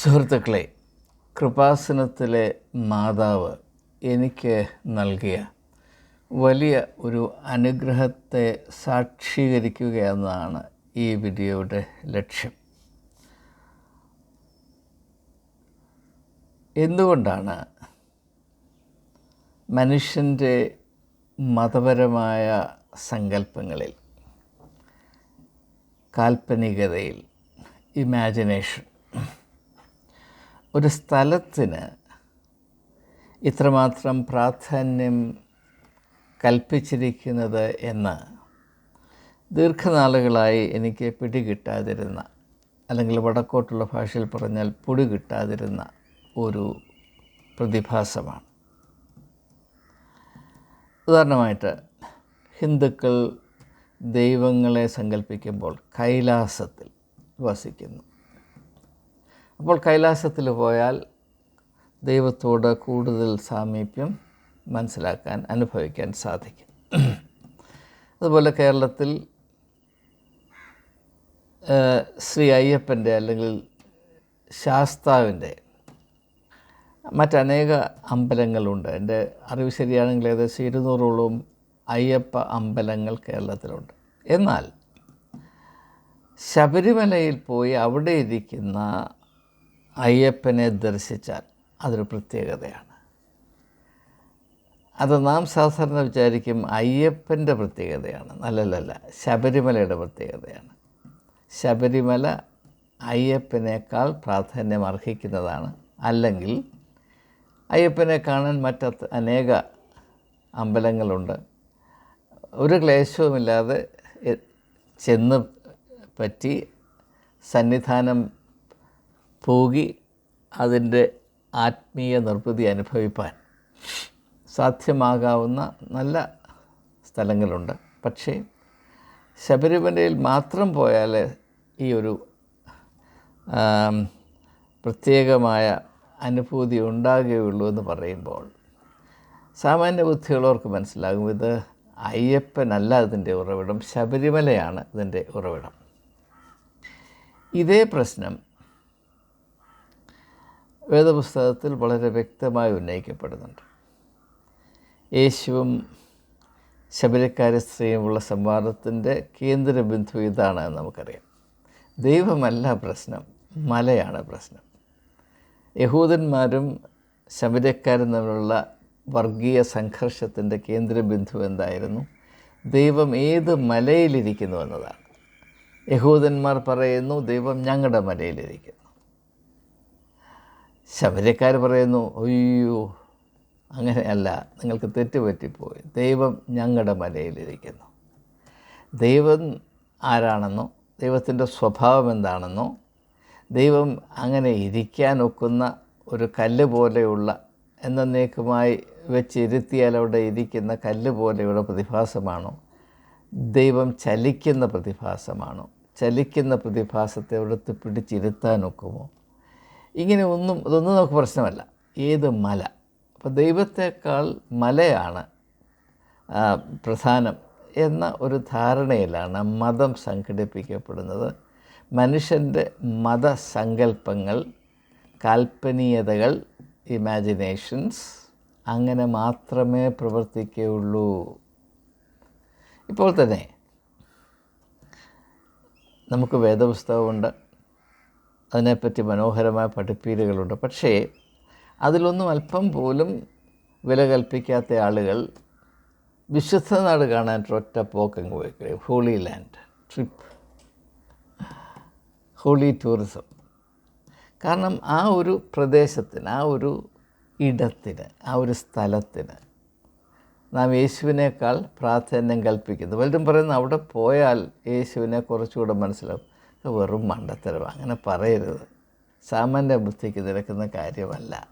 സുഹൃത്തുക്കളെ കൃപാസനത്തിലെ മാതാവ് എനിക്ക് നൽകിയ വലിയ ഒരു അനുഗ്രഹത്തെ സാക്ഷീകരിക്കുക എന്നതാണ് ഈ വീഡിയോയുടെ ലക്ഷ്യം. എന്തുകൊണ്ടാണ് മനുഷ്യന്റെ മതപരമായ സങ്കല്പങ്ങളിൽ കാൽപ്പനികതയിൽ ഇമാജിനേഷൻ ഒരു സ്ഥലത്തിന് ഇത്രമാത്രം പ്രാധാന്യം കൽപ്പിച്ചിരിക്കുന്നത് എന്ന് ദീർഘനാളുകളായി എനിക്ക് പിടികിട്ടാതിരുന്ന അല്ലെങ്കിൽ വടക്കോട്ടുള്ള ഭാഷയിൽ പറഞ്ഞാൽ പൊടി കിട്ടാതിരുന്ന ഒരു പ്രതിഭാസമാണ്. ഉദാഹരണമായിട്ട് ഹിന്ദുക്കൾ ദൈവങ്ങളെ സങ്കല്പിക്കുമ്പോൾ കൈലാസത്തിൽ വസിക്കുന്നു. അപ്പോൾ കൈലാസത്തിൽ പോയാൽ ദൈവത്തോട് കൂടുതൽ സാമീപ്യം മനസ്സിലാക്കാൻ അനുഭവിക്കാൻ സാധിക്കും. അതുപോലെ കേരളത്തിൽ ശ്രീ അയ്യപ്പന്റെ അല്ലെങ്കിൽ ശാസ്താവിന്റെ മറ്റനേക അമ്പലങ്ങളുണ്ട്. എന്റെ അറിവ് ശരിയാണെങ്കിൽ ഏകദേശം ഇരുന്നൂറോളം അയ്യപ്പ അമ്പലങ്ങൾ കേരളത്തിലുണ്ട്. എന്നാൽ ശബരിമലയിൽ പോയി അവിടെ ഇരിക്കുന്ന അയ്യപ്പനെ ദർശിച്ചാൽ അതൊരു പ്രത്യേകതയാണ്. അത് നാം സാധാരണ വിചാരിക്കും അയ്യപ്പന്റെ പ്രത്യേകതയാണ്. നല്ലതല്ല ശബരിമലയുടെ പ്രത്യേകതയാണ്. ശബരിമല അയ്യപ്പനേക്കാൾ പ്രാധാന്യം അർഹിക്കുന്നതാണ്. അല്ലെങ്കിൽ അയ്യപ്പനെ കാണാൻ മറ്റ അനേക അമ്പലങ്ങളുണ്ട്. ഒരു ക്ലേശവുമില്ലാതെ ചെന്ന് പറ്റി സന്നിധാനം പോകി അതിന്റെ ആത്മീയ നിർവൃതി അനുഭവിപ്പാൻ സാധ്യമാകാവുന്ന നല്ല സ്ഥലങ്ങളുണ്ട്. പക്ഷേ ശബരിമലയിൽ മാത്രം പോയാൽ ഈ ഒരു പ്രത്യേകമായ അനുഭൂതി ഉണ്ടാകുകയുള്ളൂ എന്ന് പറയുമ്പോൾ സാമാന്യ ബുദ്ധിയുള്ളവർക്ക് മനസ്സിലാകും ഇത് അയ്യപ്പനല്ല ഇതിന്റെ ഉറവിടം ശബരിമലയാണ് ഇതിന്റെ ഉറവിടം. ഇതേ പ്രശ്നം വേദപുസ്തകത്തിൽ വളരെ വ്യക്തമായി ഉന്നയിക്കപ്പെടുന്നുണ്ട്. യേശുവും ശബരിക്കാര സ്ത്രീയുമുള്ള സംവാദത്തിന്റെ കേന്ദ്ര ബിന്ദു ഇതാണ് നമുക്കറിയാം. ദൈവമല്ല പ്രശ്നം മലയാണ് പ്രശ്നം. യഹൂദന്മാരും ശബരിക്കാരും തമ്മിലുള്ള വർഗീയ സംഘർഷത്തിന്റെ കേന്ദ്ര ബിന്ദു എന്തായിരുന്നു? ദൈവം ഏത് മലയിലിരിക്കുന്നു എന്നതാണ്. യഹൂദന്മാർ പറയുന്നു ദൈവം ഞങ്ങളുടെ മലയിലിരിക്കുന്നു. ശബരിക്കാർ പറയുന്നു അയ്യോ അങ്ങനെയല്ല നിങ്ങൾക്ക് തെറ്റുപറ്റിപ്പോയി. ദൈവം ഞങ്ങളുടെ മലയിലിരിക്കുന്നു. ദൈവം ആരാണെന്നോ ദൈവത്തിന്റെ സ്വഭാവം എന്താണെന്നോ ദൈവം അങ്ങനെ ഇരിക്കാൻ ഒക്കുന്ന ഒരു കല്ല് പോലെയുള്ള എന്നേക്കുമായി വെച്ചിരുത്തിയാൽ അവിടെ ഇരിക്കുന്ന കല്ല് പോലെയുള്ള പ്രതിഭാസമാണോ? ദൈവം ചലിക്കുന്ന പ്രതിഭാസമാണോ? ചലിക്കുന്ന പ്രതിഭാസത്തെ അവിടുത്തെ പിടിച്ചിരുത്താൻ ഒക്കുമോ ഇങ്ങനെ ഒന്നും ഇതൊന്നും നമുക്ക് പ്രശ്നമല്ല. ഏത് മല? അപ്പോൾ ദൈവത്തെക്കാൾ മലയാണ് പ്രധാനം എന്ന ഒരു ധാരണയിലാണ് മതം സംഘടിപ്പിക്കപ്പെടുന്നത്. മനുഷ്യന്റെ മതസങ്കല്പങ്ങൾ കാൽപ്പനീയതകൾ ഇമാജിനേഷൻസ് അങ്ങനെ മാത്രമേ പ്രവർത്തിക്കുകയുള്ളൂ. ഇപ്പോൾ തന്നെ നമുക്ക് വേദപുസ്തകമുണ്ട്. അതിനെപ്പറ്റി മനോഹരമായ പഠിപ്പീരുകളുണ്ട്. പക്ഷേ അതിലൊന്നും അല്പം പോലും വില കൽപ്പിക്കാത്ത ആളുകൾ വിശുദ്ധ നാട് കാണാൻ ഒറ്റ പോക്കങ്ങ് പോയി holy land trip. Holy tourism. കാരണം ആ ഒരു പ്രദേശത്തിന് ആ ഒരു ഇടത്തിന് ആ ഒരു സ്ഥലത്തിന് നാം യേശുവിനേക്കാൾ പ്രാധാന്യം കൽപ്പിക്കുന്നു. പലരും പറയുന്നത് അവിടെ പോയാൽ യേശുവിനെ കുറച്ചുകൂടെ മനസ്സിലാവും. വെറും മണ്ടത്തരം അങ്ങനെ പറയരുത്. സാമാന്യ ബുദ്ധിക്ക് നിരക്കുന്ന കാര്യമല്ല.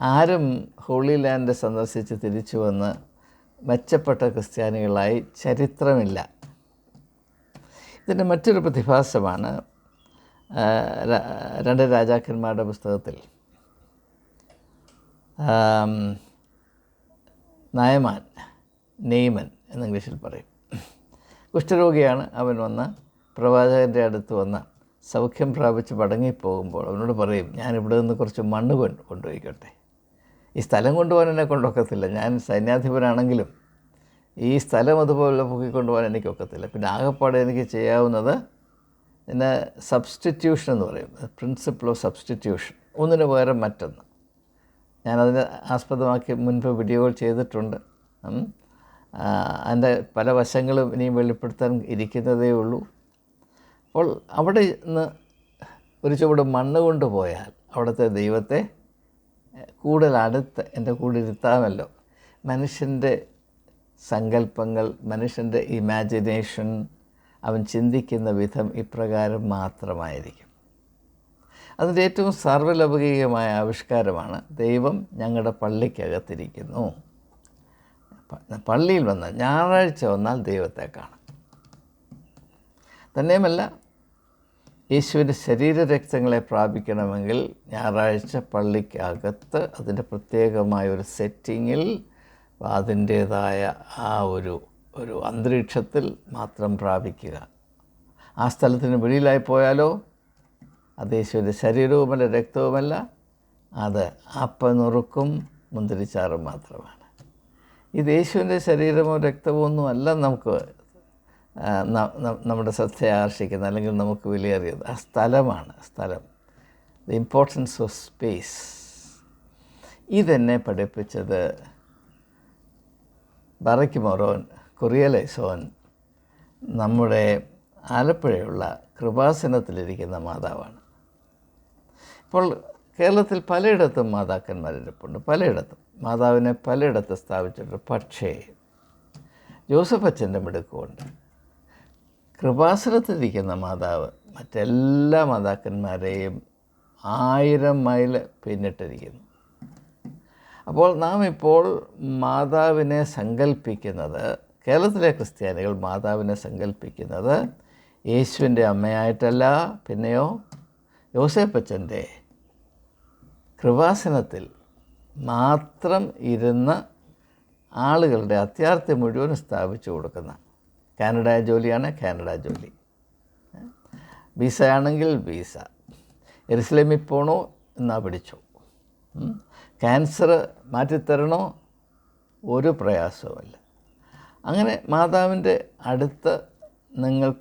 ആരും ഹോളി ലാൻഡ് സന്ദർശിച്ച് തിരിച്ചു വന്ന് മെച്ചപ്പെട്ട ക്രിസ്ത്യാനികളായി ചരിത്രമില്ല. ഇതിന്റെ മറ്റൊരു പ്രതിഭാസമാണ് രണ്ട് രാജാക്കന്മാരുടെ പുസ്തകത്തിൽ. നയമാൻ നെയ്മൻ എന്ന് ഇംഗ്ലീഷിൽ പറയും. കുഷ്ഠരോഗിയാണ് അവൻ വന്ന് പ്രവാചകന്റെ അടുത്ത് വന്ന സൗഖ്യം പ്രാപിച്ച് മടങ്ങിപ്പോകുമ്പോൾ അവനോട് പറയും ഞാൻ ഇവിടെ നിന്ന് കുറച്ച് മണ്ണ് കൊണ്ട് കൊണ്ടുപോയിക്കോട്ടെ. ഈ സ്ഥലം കൊണ്ടുപോകാൻ എന്നെ കൊണ്ടൊക്കത്തില്ല. ഞാൻ സൈന്യാധിപനാണെങ്കിലും ഈ സ്ഥലം അതുപോലെ പൊക്കിക്കൊണ്ടുപോകാൻ എനിക്ക് ഒക്കത്തില്ല. പിന്നെ ആകെപ്പാടെ എനിക്ക് ചെയ്യാവുന്നത് പിന്നെ സബ്സ്റ്റിറ്റ്യൂഷൻ എന്ന് പറയും. പ്രിൻസിപ്പിൾ ഓഫ് സബ്സ്റ്റിറ്റ്യൂഷൻ ഒന്നിന് പകരം മറ്റൊന്ന്. ഞാനതിനെ ആസ്പദമാക്കി മുൻപ് വീഡിയോകൾ ചെയ്തിട്ടുണ്ട്. അതിന്റെ പല വശങ്ങളും ഇനിയും വെളിപ്പെടുത്താൻ ഇരിക്കുന്നതേ ഉള്ളൂ. അപ്പോൾ അവിടെ നിന്ന് ഒരു ചുവട് മണ്ണ് കൊണ്ടുപോയാൽ അവിടുത്തെ ദൈവത്തെ കൂടുതൽ അടുത്ത് എന്റെ കൂടെ ഇരുത്താമല്ലോ. മനുഷ്യന്റെ സങ്കല്പങ്ങൾ മനുഷ്യന്റെ ഇമാജിനേഷൻ അവൻ ചിന്തിക്കുന്ന വിധം ഇപ്രകാരം മാത്രമായിരിക്കും. അതിന്റെ ഏറ്റവും സർവലൗകികമായ ആവിഷ്കാരമാണ് ദൈവം ഞങ്ങളുടെ പള്ളിക്കകത്തിരിക്കുന്നു. പള്ളിയിൽ വന്നാൽ ഞായറാഴ്ച വന്നാൽ ദൈവത്തെ കാണാം. തന്നെയുമല്ല യേശുവിന്റെ ശരീരരക്തങ്ങളെ പ്രാപിക്കണമെങ്കിൽ ഞായറാഴ്ച പള്ളിക്കകത്ത് അതിന്റെ പ്രത്യേകമായ ഒരു സെറ്റിങ്ങിൽ അതിന്റേതായ ആ ഒരു ഒരു അന്തരീക്ഷത്തിൽ മാത്രം പ്രാപിക്കുക. ആ സ്ഥലത്തിന് വെളിയിലായി പോയാലോ? അത് യേശുവിന്റെ ശരീരവുമല്ല രക്തവുമല്ല. അത് അപ്പനുറുക്കും മുന്തിരിച്ചാറും മാത്രമാണ്. ഇത് യേശുവിന്റെ ശരീരമോ രക്തമോ ഒന്നും അല്ല നമുക്ക് നമ്മുടെ ശ്രദ്ധയെ ആകർഷിക്കുന്നത് അല്ലെങ്കിൽ നമുക്ക് വിലയേറിയത്. ആ സ്ഥലമാണ് സ്ഥലം. ദ ഇമ്പോർട്ടൻസ് ഓഫ് സ്പേസ് ഇതെന്നെ പഠിപ്പിച്ചത് ബറയ്ക്ക് മൊറോൻ കൊറിയലൈസോൻ നമ്മുടെ ആലപ്പുഴയുള്ള കൃപാസനത്തിലിരിക്കുന്ന മാതാവാണ്. ഇപ്പോൾ കേരളത്തിൽ പലയിടത്തും മാതാക്കന്മാരിരിപ്പുണ്ട് പലയിടത്തും. മാതാവിനെ പലയിടത്ത് സ്ഥാപിച്ചിട്ടുണ്ട്. പക്ഷേ ജോസഫ് അച്ഛന്റെ മിടുക്കുമുണ്ട്. കൃപാസനത്തിലിരിക്കുന്ന മാതാവ് മറ്റെല്ലാ മാതാക്കന്മാരെയും ആയിരം മൈൽ പിന്നിട്ടിരിക്കുന്നു. അപ്പോൾ നാം ഇപ്പോൾ മാതാവിനെ സങ്കല്പിക്കുന്നത് കേരളത്തിലെ ക്രിസ്ത്യാനികൾ മാതാവിനെ സങ്കല്പിക്കുന്നത് യേശുവിന്റെ അമ്മയായിട്ടല്ല പിന്നെയോ യോസേപ്പച്ചന്റെ കൃപാസനത്തിൽ മാത്രം ഇരുന്ന് ആളുകളുടെ അത്യാർത്ഥി മുഴുവൻ സ്ഥാപിച്ചു കൊടുക്കുന്ന കാനഡ ജോലിയാണ് കാനഡ ജോലി. വിസ ആണെങ്കിൽ വിസ. എറുസലേമിൽ പോണോ എന്നാ പിടിച്ചു. ക്യാൻസർ മാറ്റിത്തരണോ? ഒരു പ്രയാസവുമില്ല. അങ്ങനെ മാതാവിന്റെ അടുത്ത് നിങ്ങൾ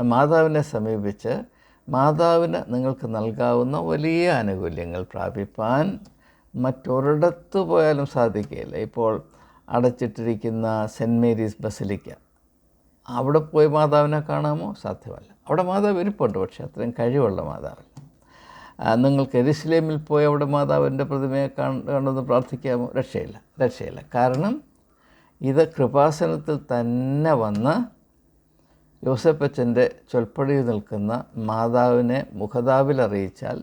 മാതാവിനെ സമീപിച്ച് മാതാവിന് നിങ്ങൾക്ക് നൽകാവുന്ന വലിയ ആനുകൂല്യങ്ങൾ പ്രാപിപ്പാൻ മറ്റൊരിടത്ത് പോയാലും സാധിക്കുകയില്ല. ഇപ്പോൾ അടച്ചിട്ടിരിക്കുന്ന സെന്റ് മേരീസ് ബസിലിക്ക അവിടെ പോയി മാതാവിനെ കാണാമോ? സാധ്യമല്ല. അവിടെ മാതാവ് ഇരിപ്പുണ്ട് പക്ഷേ അത്രയും കഴിവുള്ള മാതാവല്ല നിങ്ങൾക്ക് എരുസലേമിൽ പോയി അവിടെ മാതാവിന്റെ പ്രതിമയെ കാണുന്നത് പ്രാർത്ഥിക്കാമോ? രക്ഷയില്ല. രക്ഷയില്ല. കാരണം ഇത് കൃപാസനത്തിൽ തന്നെ വന്ന് യോസപ്പച്ചന്റെ ചൊൽപ്പടിയിൽ നിൽക്കുന്ന മാതാവിനെ മുഖതാവിൽ അറിയിച്ചാൽ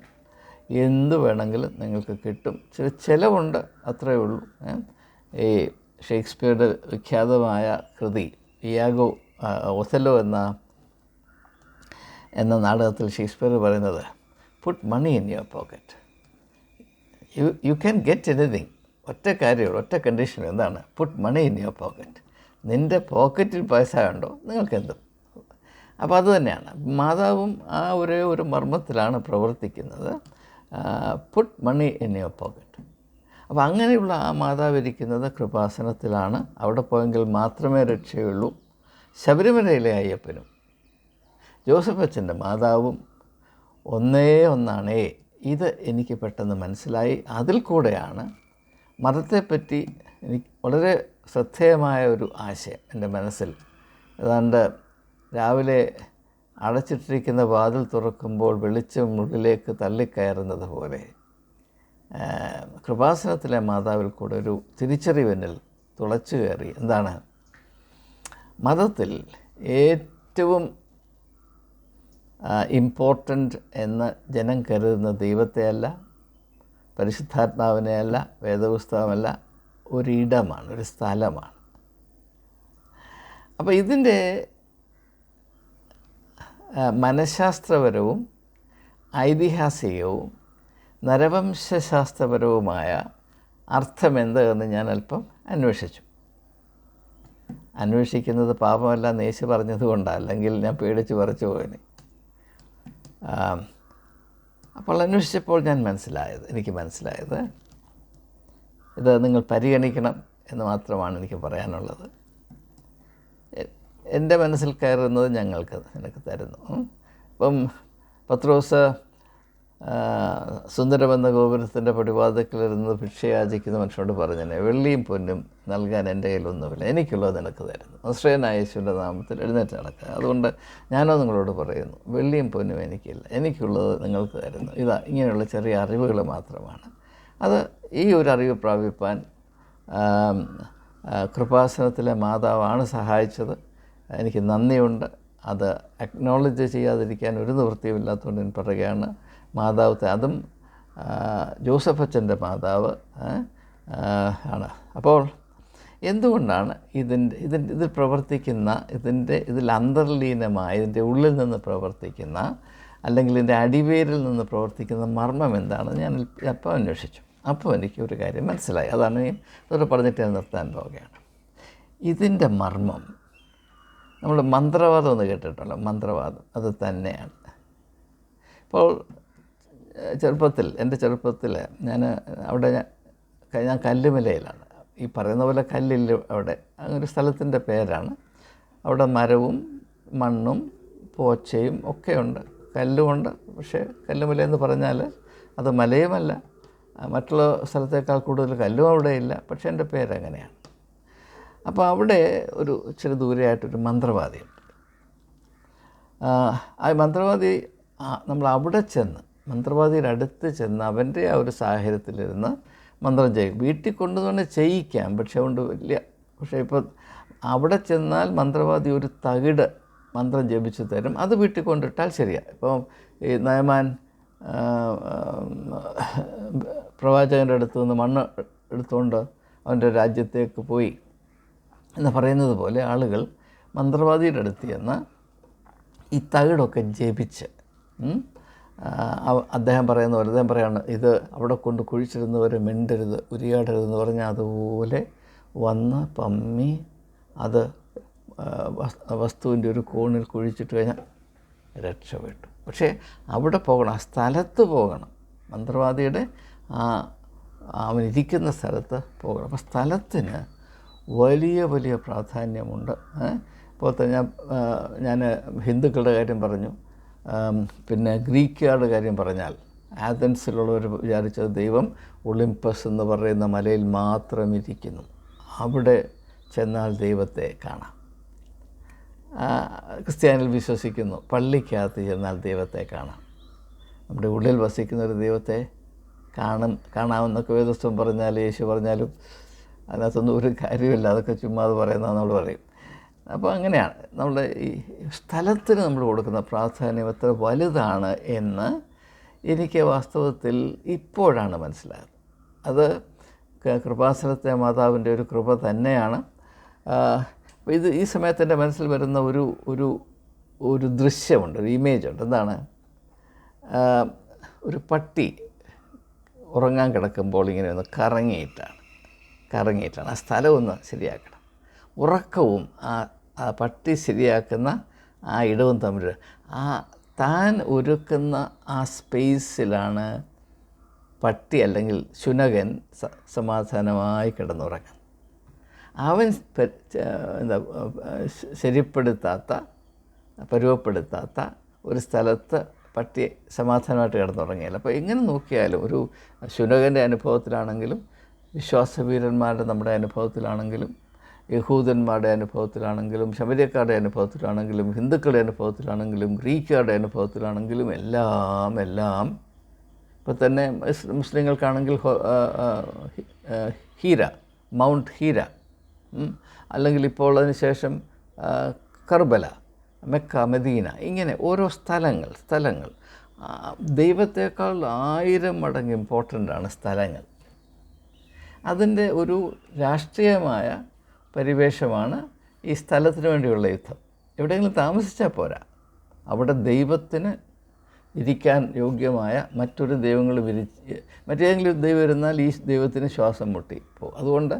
എന്ത് വേണമെങ്കിലും നിങ്ങൾക്ക് കിട്ടും. ചില ചിലവുണ്ട്. അത്രയേ ഉള്ളൂ. ഈ ഷേക്സ്പിയറുടെ വിഖ്യാതമായ കൃതി ഇയാഗോ ആ, ഒഥല്ലോ എന്ന എന്ന നാടകത്തിൽ ഷേക്സ്പിയർ പറയുന്നത് put money in your pocket you you can get anything ഒറ്റ കാര്യമുള്ളൂ ഒറ്റ കണ്ടീഷൻ എന്താണ്? Put money in your pocket നിന്റെ പോക്കറ്റിൽ പൈസ ഉണ്ടോ? നിങ്ങൾക്കെന്തും? അപ്പോൾ അതുതന്നെയാണ് മാതാവും ആ ഒരേ ഒരു മർമ്മത്തിലാണ് പ്രവർത്തിക്കുന്നത്. Put money in your pocket അപ്പോൾ അങ്ങനെയുള്ള ആ മാതാവ് ഇരിക്കുന്നത് കൃപാസനത്തിലാണ്. അവിടെ പോയെങ്കിൽ മാത്രമേ രക്ഷയുള്ളൂ. ശബരിമലയിലെ അയ്യപ്പനും ജോസഫ് അച്ഛന്റെ മാതാവും ഒന്നേ ഒന്നാണേ. ഇത് എനിക്ക് പെട്ടെന്ന് മനസ്സിലായി. അതിൽ കൂടെയാണ് മതത്തെപ്പറ്റി എനിക്ക് വളരെ ശ്രദ്ധേയമായ ഒരു ആശയം എന്റെ മനസ്സിൽ. ഏതാണ്ട് രാവിലെ അടച്ചിട്ടിരിക്കുന്ന വാതിൽ തുറക്കുമ്പോൾ വെളിച്ചം ഉള്ളിലേക്ക് തള്ളിക്കയറുന്നത് പോലെ കൃപാസനത്തിലെ മാതാവിൽ കൂടെ ഒരു തിരിച്ചറിവെന്നിൽ തുളച്ചു കയറി എന്താണ്? മതത്തിൽ ഏറ്റവും ഇമ്പോർട്ടന്റ് എന്ന് ജനം കരുതുന്ന ദൈവത്തെയല്ല പരിശുദ്ധാത്മാവിനെയല്ല വേദപുസ്തകമല്ല ഒരിടമാണ് ഒരു സ്ഥലമാണ്. അപ്പോൾ ഇതിന്റെ മനഃശാസ്ത്രപരവും ഐതിഹാസികവും നരവംശാസ്ത്രപരവുമായ അർത്ഥമെന്ത് എന്ന് ഞാൻ അല്പം അന്വേഷിച്ചു. അന്വേഷിക്കുന്നത് പാപമല്ല നേശ് പറഞ്ഞതുകൊണ്ടല്ല അല്ലെങ്കിൽ ഞാൻ പേടിച്ച് പറിച്ചു പോയിന്. അപ്പോൾ അന്വേഷിച്ചപ്പോൾ ഞാൻ മനസ്സിലായത് എനിക്ക് മനസ്സിലായത് ഇത് നിങ്ങൾ പരിഗണിക്കണം എന്ന് മാത്രമാണ് എനിക്ക് പറയാനുള്ളത്. എന്റെ മനസ്സിൽ കയറുന്നത് ഞങ്ങൾക്ക് എനിക്ക് തരുന്നു. അപ്പം പത്രോസ് സുന്ദരമെന്ന ഗോപുരത്തിന്റെ പടിവാതിക്കലിരുന്ന് ഭിക്ഷയാചിക്കുന്ന മനുഷ്യനോട് പറഞ്ഞനെ വെള്ളിയും പൊന്നും നൽകാൻ എന്റെ കയ്യിലൊന്നുമില്ല. എനിക്കുള്ളത് നിനക്ക് തരുന്നു. നസ്രയനായ യേശുവിന്റെ നാമത്തിൽ എഴുന്നേറ്റ് നടക്കുക. അതുകൊണ്ട് ഞാനോ നിങ്ങളോട് പറയുന്നു വെള്ളിയും പൊന്നും എനിക്കില്ല. എനിക്കുള്ളത് നിങ്ങൾക്ക് തരുന്നു. ഇതാ ഇങ്ങനെയുള്ള ചെറിയ അറിവുകൾ മാത്രമാണ്. അത് ഈ ഒരു അറിവ് പ്രാപിപ്പാൻ കൃപാസനത്തിലെ മാതാവാണ് സഹായിച്ചത്. എനിക്ക് നന്ദിയുണ്ട്. അത് അക്നോളജ് ചെയ്യാതിരിക്കാൻ ഒരു നിവൃത്തിയും ഇല്ലാത്തതുകൊണ്ട് ഞാൻ പറയുകയാണ്. മാതാവ് അതും ജോസഫ് അച്ഛന്റെ മാതാവ് ആണ്. അപ്പോൾ എന്തുകൊണ്ടാണ് ഇതിന്റെ ഇതിന്റെ ഇതിൽ പ്രവർത്തിക്കുന്ന ഇതിന്റെ ഇതിൽ അന്തർലീനമായ ഇതിന്റെ ഉള്ളിൽ നിന്ന് പ്രവർത്തിക്കുന്ന അല്ലെങ്കിൽ ഇതിന്റെ അടിവേരിൽ നിന്ന് പ്രവർത്തിക്കുന്ന മർമ്മം എന്താണെന്ന് ഞാൻ അപ്പോൾ അന്വേഷിച്ചു. അപ്പോൾ എനിക്ക് ഒരു കാര്യം മനസ്സിലായി. അതാണ് ഞാൻ ഇതോടെ പറഞ്ഞിട്ട് ഞാൻ നിർത്താൻ പോവുകയാണ്. ഇതിന്റെ മർമ്മം നമ്മൾ മന്ത്രവാദം എന്ന് കേട്ടിട്ടുണ്ടല്ലോ. മന്ത്രവാദം അത് തന്നെയാണ്. ഇപ്പോൾ ചെറുപ്പത്തിൽ എന്റെ ചെറുപ്പത്തിൽ ഞാൻ അവിടെ ഞാൻ കല്ലുമലയിലാണ്. ഈ പറയുന്ന പോലെ കല്ലില്ല അവിടെ. ഒരു സ്ഥലത്തിന്റെ പേരാണ്. അവിടെ മരവും മണ്ണും പോച്ചയും ഒക്കെയുണ്ട്. കല്ലുമുണ്ട്. പക്ഷേ കല്ലുമല എന്ന് പറഞ്ഞാൽ അത് മലയുമല്ല. മറ്റുള്ള സ്ഥലത്തേക്കാൾ കൂടുതൽ കല്ലും അവിടെ ഇല്ല. പക്ഷേ എന്റെ പേരങ്ങനെയാണ്. അപ്പോൾ അവിടെ ഒരു ഇച്ചിരി ദൂരെയായിട്ടൊരു മന്ത്രവാദിയുണ്ട്. ആ മന്ത്രവാദി നമ്മൾ അവിടെ ചെന്ന് മന്ത്രവാദിയുടെ അടുത്ത് ചെന്ന് അവന്റെ ആ ഒരു സാഹചര്യത്തിലിരുന്ന് മന്ത്രം ചെയ്യും. വീട്ടിൽ കൊണ്ടുവന്ന് ചെയ്യിക്കാം പക്ഷെ അതുകൊണ്ട് വലിയ പക്ഷേ ഇപ്പോൾ അവിടെ ചെന്നാൽ മന്ത്രവാദി ഒരു തകിട് മന്ത്രം ജപിച്ചു തരും. അത് വീട്ടിൽ കൊണ്ടിട്ടാൽ ശരിയാണ് ഇപ്പം ഈ നയമാൻ പ്രവാചകന്റെ അടുത്ത് നിന്ന് മണ്ണ് എടുത്തുകൊണ്ട് അവന്റെ രാജ്യത്തേക്ക് പോയി എന്ന് പറയുന്നത് പോലെ ആളുകൾ മന്ത്രവാദിയുടെ അടുത്ത് ചെന്ന് ഈ തകിടൊക്കെ ജപിച്ച് അദ്ദേഹം പറയുന്ന പോലെ അദ്ദേഹം പറയാണ് ഇത് അവിടെ കൊണ്ട് കുഴിച്ചിരുന്നവരെ മിണ്ടരുത് ഉരിയാടരുതെന്ന് പറഞ്ഞാൽ അതുപോലെ വന്ന് പമ്മി അത് വസ്തുവിന്റെ ഒരു കോണിൽ കുഴിച്ചിട്ട് കഴിഞ്ഞാൽ രക്ഷപ്പെട്ടു പക്ഷേ അവിടെ പോകണം ആ സ്ഥലത്ത് പോകണം. മന്ത്രവാദിയുടെ ആ അവൻ ഇരിക്കുന്ന സ്ഥലത്ത് പോകണം. അപ്പോൾ സ്ഥലത്തിന് വലിയ വലിയ പ്രാധാന്യമുണ്ട്. ഇപ്പോഴത്തെ ഞാൻ ഞാൻ ഹിന്ദുക്കളുടെ കാര്യം പറഞ്ഞു. പിന്നെ ഗ്രീക്കുകാരുടെ കാര്യം പറഞ്ഞാൽ ആഥൻസിലുള്ളവർ വിചാരിച്ചത് ദൈവം ഒളിമ്പസ് എന്ന് പറയുന്ന മലയിൽ മാത്രം ഇരിക്കുന്നു. അവിടെ ചെന്നാൽ ദൈവത്തെ കാണാം. ക്രിസ്ത്യാനിൽ വിശ്വസിക്കുന്നു പള്ളിക്കകത്ത് ചെന്നാൽ ദൈവത്തെ കാണാം. നമ്മുടെ ഉള്ളിൽ വസിക്കുന്ന ഒരു ദൈവത്തെ കാണും കാണാമെന്നൊക്കെ വേദസ്വം പറഞ്ഞാൽ യേശു പറഞ്ഞാലും അതിനകത്തൊന്നും ഒരു കാര്യമില്ല അതൊക്കെ ചുമ്മാ അത് പറയുന്നത് നമ്മൾ പറയും. അപ്പോൾ അങ്ങനെയാണ്. നമ്മുടെ ഈ സ്ഥലത്തിന് നമ്മൾ കൊടുക്കുന്ന പ്രാധാന്യം എത്ര വലുതാണ് എന്ന് എനിക്ക് വാസ്തവത്തിൽ ഇപ്പോഴാണ് മനസ്സിലായത്. അത് കൃപാസനത്തെ മാതാവിന്റെ ഒരു കൃപ തന്നെയാണ്. ഇത് ഈ സമയത്ത് എന്റെ മനസ്സിൽ വരുന്ന ഒരു ഒരു ഒരു ദൃശ്യമുണ്ട് ഒരു ഇമേജ് ഉണ്ട്. എന്താണ്? ഒരു പട്ടി ഉറങ്ങാൻ കിടക്കുമ്പോൾ ഇങ്ങനെ ഒന്ന് കറങ്ങിയിട്ടാണ്. കറങ്ങിയിട്ടാണ്. ആ സ്ഥലമൊന്ന് ശരിയാക്കണം. ഉറക്കവും ആ ആ പട്ടി ശരിയാക്കുന്ന ആ ഇടവും തമ്മിൽ ആ താൻ ഒരുക്കുന്ന ആ സ്പേസിലാണ് പട്ടി അല്ലെങ്കിൽ ശുനകൻ സമാധാനമായി കിടന്നുറങ്ങുന്നത്. അവൻ എന്താ ശരിപ്പെടുത്താത്ത പരുവപ്പെടുത്താത്ത ഒരു സ്ഥലത്ത് പട്ടി സമാധാനമായിട്ട് കിടന്നുറങ്ങിയാൽ. അപ്പോൾ എങ്ങനെ നോക്കിയാലും ഒരു ശുനകന്റെ അനുഭവത്തിലാണെങ്കിലും വിശ്വാസവീരന്മാരുടെ നമ്മുടെ അനുഭവത്തിലാണെങ്കിലും യഹൂദന്മാരുടെ അനുഭവത്തിലാണെങ്കിലും ശബരിയക്കാരുടെ അനുഭവത്തിലാണെങ്കിലും ഹിന്ദുക്കളുടെ അനുഭവത്തിലാണെങ്കിലും ഗ്രീക്കുകാരുടെ അനുഭവത്തിലാണെങ്കിലും എല്ലാം എല്ലാം. ഇപ്പോൾ തന്നെ മുസ്ലിങ്ങൾക്കാണെങ്കിൽ ഹീര മൗണ്ട് ഹീര. അല്ലെങ്കിൽ ഇപ്പോൾ അതിന് ശേഷം കർബല മെക്ക മദീന ഇങ്ങനെ ഓരോ സ്ഥലങ്ങൾ സ്ഥലങ്ങൾ. ദൈവത്തേക്കാൾ ആയിരം മടങ്ങ് ഇമ്പോർട്ടന്റ് ആണ് സ്ഥലങ്ങൾ. അതിന്റെ ഒരു രാഷ്ട്രീയമായ പരിവേഷമാണ് ഈ സ്ഥലത്തിന് വേണ്ടിയുള്ള യുദ്ധം. എവിടെയെങ്കിലും താമസിച്ചാൽ പോരാ. അവിടെ ദൈവത്തിന് ഇരിക്കാൻ യോഗ്യമായ മറ്റൊരു ദൈവങ്ങൾ വിരിച്ച് മറ്റേതെങ്കിലും ദൈവം ഇരുന്നാൽ ഈ ദൈവത്തിന് ശ്വാസം മുട്ടി പോകും അതുകൊണ്ട്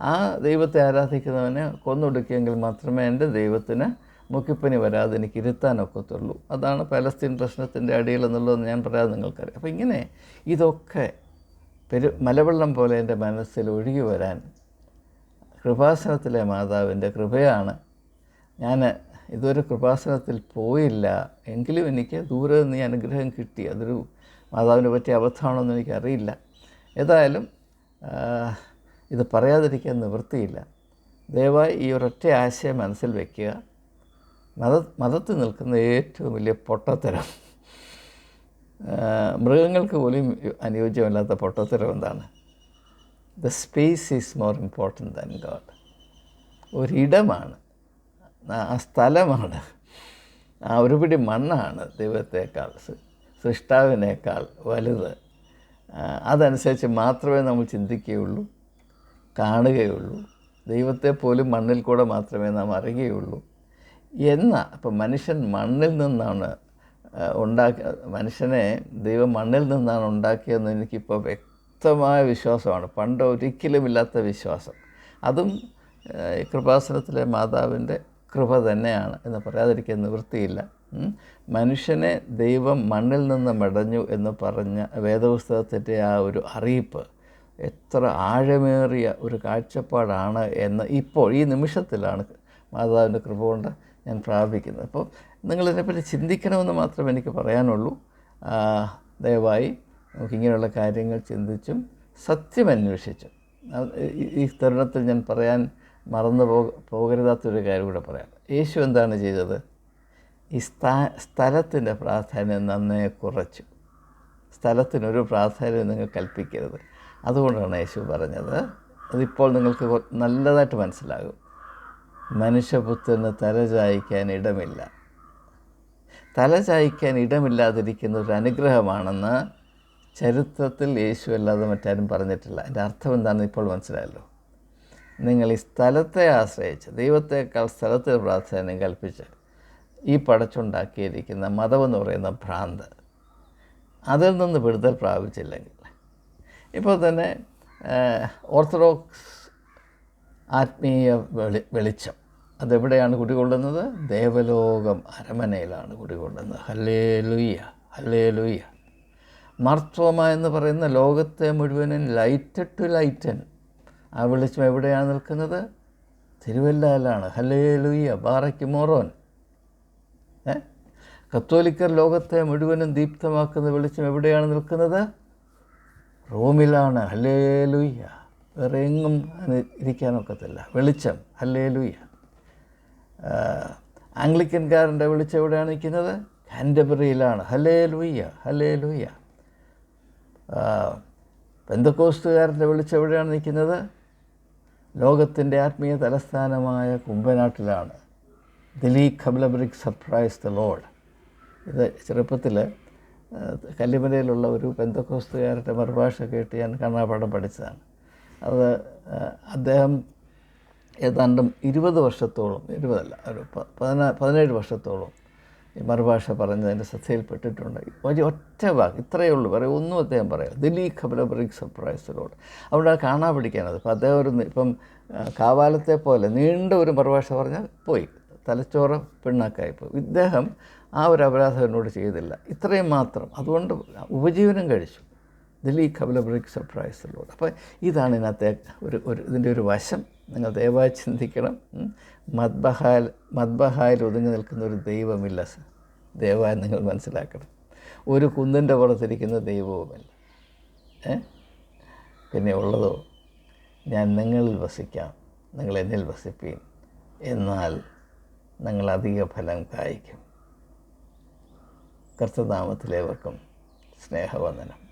ആ ദൈവത്തെ ആരാധിക്കുന്നവനെ കൊന്നൊടുക്കിയെങ്കിൽ മാത്രമേ എന്റെ ദൈവത്തിന് മുക്കിപ്പനി വരാതെ എനിക്ക് ഇരുത്താനൊക്കത്തുള്ളൂ അതാണ് പലസ്തീൻ പ്രശ്നത്തിന്റെ അടിയിൽ എന്നുള്ളതെന്ന് ഞാൻ പറയാതെ നിങ്ങൾക്കറിയാം. അപ്പോൾ ഇങ്ങനെ ഇതൊക്കെ പെരു മലവെള്ളം പോലെ എന്റെ മനസ്സിൽ ഒഴുകി വരാൻ കൃപാസനത്തിലെ മാതാവിന്റെ കൃപയാണ്. ഞാൻ ഇതൊരു കൃപാസനത്തിൽ പോയില്ല. എങ്കിലും എനിക്ക് ദൂരെ നിന്ന് ഈ അനുഗ്രഹം കിട്ടി. അതൊരു മാതാവിനെ പറ്റിയ അബദ്ധമാണെന്ന് എനിക്കറിയില്ല. ഏതായാലും ഇത് പറയാതിരിക്കാൻ നിവൃത്തിയില്ല. ദയവായി ഈ ഒരൊറ്റ ആശയം മനസ്സിൽ വയ്ക്കുക മത മതത്തിൽ നിൽക്കുന്ന ഏറ്റവും വലിയ പൊട്ടത്തരം. മൃഗങ്ങൾക്ക് പോലും അനുയോജ്യമല്ലാത്ത പൊട്ടത്തരം എന്താണ്? The space is more important than God ഒരിടമാണ്. ആ സ്ഥലമാണ്. ആ ഒരു പിടി മണ്ണാണ് ദൈവത്തേക്കാൾ സൃഷ്ടാവിനേക്കാൾ വലുത്. അതനുസരിച്ച് മാത്രമേ നമ്മൾ ചിന്തിക്കുകയുള്ളൂ കാണുകയുള്ളൂ. ദൈവത്തെ പോലും മണ്ണിൽ കൂടെ മാത്രമേ നാം അറിയുകയുള്ളൂ. എന്ന അപ്പം മനുഷ്യൻ മണ്ണിൽ നിന്നാണ് ഉണ്ടാക്കി മനുഷ്യനെ ദൈവം മണ്ണിൽ നിന്നാണ് ഉണ്ടാക്കിയതെന്ന് എനിക്കിപ്പോൾ വ്യക്തമായ വിശ്വാസമാണ്. പണ്ട് ഒരിക്കലുമില്ലാത്ത വിശ്വാസം. അതും കൃപാസനത്തിലെ മാതാവിന്റെ കൃപ തന്നെയാണ് എന്ന് പറയാതിരിക്കാൻ നിവൃത്തിയില്ല. മനുഷ്യനെ ദൈവം മണ്ണിൽ നിന്ന് മെടഞ്ഞു എന്ന് പറഞ്ഞ വേദപുസ്തകത്തിന്റെ ആ ഒരു അറിയിപ്പ് എത്ര ആഴമേറിയ ഒരു കാഴ്ചപ്പാടാണ് എന്ന് ഇപ്പോൾ ഈ നിമിഷത്തിലാണ് മാതാവിന്റെ കൃപ കൊണ്ട് ഞാൻ പ്രാപിക്കുന്നത് അപ്പോൾ നിങ്ങളിതിനെപ്പറ്റി ചിന്തിക്കണമെന്ന് മാത്രമേ എനിക്ക് പറയാനുള്ളൂ. ആ, ദയവായി നമുക്കിങ്ങനെയുള്ള കാര്യങ്ങൾ ചിന്തിച്ചും സത്യം അന്വേഷിച്ചും. ഈ- തരുണത്തിൽ ഞാൻ പറയാൻ മറന്നു പോ പോകരുതാത്തൊരു കാര്യം കൂടെ പറയാം. യേശു എന്താണ് ചെയ്തത്? ഈ സ്ഥാ സ്ഥലത്തിന്റെ പ്രാധാന്യം നന്നേ കുറച്ചു. സ്ഥലത്തിനൊരു പ്രാധാന്യം നിങ്ങൾ കൽപ്പിക്കരുത്. അതുകൊണ്ടാണ് യേശു പറഞ്ഞത്. അതിപ്പോൾ നിങ്ങൾക്ക് നല്ലതായിട്ട് മനസ്സിലാകും. മനുഷ്യപുത്രന് തല ചായ്ക്കാൻ ഇടമില്ല. തല ചായ്ക്കാൻ ഇടമില്ലാതിരിക്കുന്ന ഒരു അനുഗ്രഹമാണെന്ന് ചരിത്രത്തിൽ യേശു അല്ലാതെ മറ്റാരും പറഞ്ഞിട്ടില്ല. എന്റെ അർത്ഥം എന്താണെന്ന് ഇപ്പോൾ മനസ്സിലായല്ലോ. നിങ്ങൾ ഈ സ്ഥലത്തെ ആശ്രയിച്ച് ദൈവത്തെക്കാൾ സ്ഥലത്തെ പ്രാധാന്യം കൽപ്പിച്ച് ഈ പടച്ചുണ്ടാക്കിയിരിക്കുന്ന മതമെന്ന് പറയുന്ന ഭ്രാന്ത് അതിൽ നിന്ന് വിടുതൽ പ്രാപിച്ചില്ലെങ്കിൽ. ഇപ്പോൾ തന്നെ ഓർത്തഡോക്സ് ആത്മീയ വെളി വെളിച്ചം. അതെവിടെയാണ് കുടികൊള്ളുന്നത്? ദേവലോകം അരമനയിലാണ് കുടികൊള്ളുന്നത്. ഹല്ലേ ലുയ്യ ഹല്ലേ ലുയ്യ മർത്തോമ എന്ന് പറയുന്ന ലോകത്തെ മുഴുവനും ലൈറ്റ് ടു ലൈറ്റൻ. ആ വെളിച്ചം എവിടെയാണ് നിൽക്കുന്നത്? തിരുവല്ലയിലാണ്. ഹലേ ലുയ്യ ബാറയ്ക്ക് മോറോൻ. കത്തോലിക്കർ ലോകത്തെ മുഴുവനും ദീപ്തമാക്കുന്ന വെളിച്ചം എവിടെയാണ് നിൽക്കുന്നത്? റോമിലാണ്. ഹലേ ലുയ്യ വേറെ എങ്ങും ഇരിക്കാനൊക്കത്തില്ല വെളിച്ചം. ഹലേ ലുയ്യ ആംഗ്ലിക്കൻകാരന്റെ വെളിച്ചം എവിടെയാണ് നിൽക്കുന്നത്? കാൻഡബറിയിലാണ് ഹലേ ലുയ്യ ഹലേ ലൂയ്യ പെന്തക്കോസ്തുകാരന്റെ വെളിച്ചം എവിടെയാണ് നിൽക്കുന്നത്? ലോകത്തിന്റെ ആത്മീയ തലസ്ഥാനമായ കുമ്പനാട്ടിലാണ് ദിലീ ഖബ്ലബ്രിക് സർപ്രൈസ് ദ ലോഡ്. ഇത് ചെറുപ്പത്തിൽ കല്ലിമലയിലുള്ള ഒരു പെന്തക്കോസ്തുകാരുടെ മറുഭാഷ കേട്ട് ഞാൻ കണ്ണാപാഠം പഠിച്ചതാണ്. അത് അദ്ദേഹം ഏതാണ്ടും ഇരുപത് വർഷത്തോളം ഇരുപതല്ല ഒരു പതിനാ പതിനേഴ് വർഷത്തോളം മറുഭാഷ പറഞ്ഞതിന്റെ ശ്രദ്ധയിൽപ്പെട്ടിട്ടുണ്ട്. ഒരു ഒറ്റ വാക്ക് ഇത്രയേ ഉള്ളൂ. വേറെ ഒന്നും അദ്ദേഹം പറയാം ദില്ലി ഖബല സർപ്രൈസ് സർപ്രൈസിലോട് അവിടെ കാണാൻ പിടിക്കാനത് അപ്പോൾ അദ്ദേഹം ഒരു ഇപ്പം കാവാലത്തെ പോലെ നീണ്ട ഒരു മറുഭാഷ പറഞ്ഞാൽ പോയി. തലച്ചോറ് പിണ്ണാക്കായി പോയി. ഇദ്ദേഹം ആ ഒരു അപരാധം ചെയ്തില്ല. ഇത്രയും മാത്രം. അതുകൊണ്ട് ഉപജീവനം കഴിച്ചു. ദിലീ ഖബല സർപ്രൈസ് റോഡ് അപ്പോൾ ഇതാണ് ഇതിനകത്തെ ഒരു ഒരു ഇതിന്റെ ഒരു വശം. നിങ്ങൾ ദയവായി ചിന്തിക്കണം. മദ്ബഹാൽ മദ്ബഹായിൽ ഒതുങ്ങി നിൽക്കുന്ന ഒരു ദൈവമില്ല ദയവായി നിങ്ങൾ മനസ്സിലാക്കണം. ഒരു കുന്നിന്റെ പുറത്തിരിക്കുന്ന ദൈവവുമില്ല. പിന്നെ ഉള്ളതോ? ഞാൻ നിങ്ങളിൽ വസിക്കാം. നിങ്ങൾ എന്നിൽ വസിപ്പീൻ. എന്നാൽ നിങ്ങൾ അധിക ഫലം കായ്ക്കും. കർത്തനാമത്തിലേവർക്കും സ്നേഹവന്ദനം.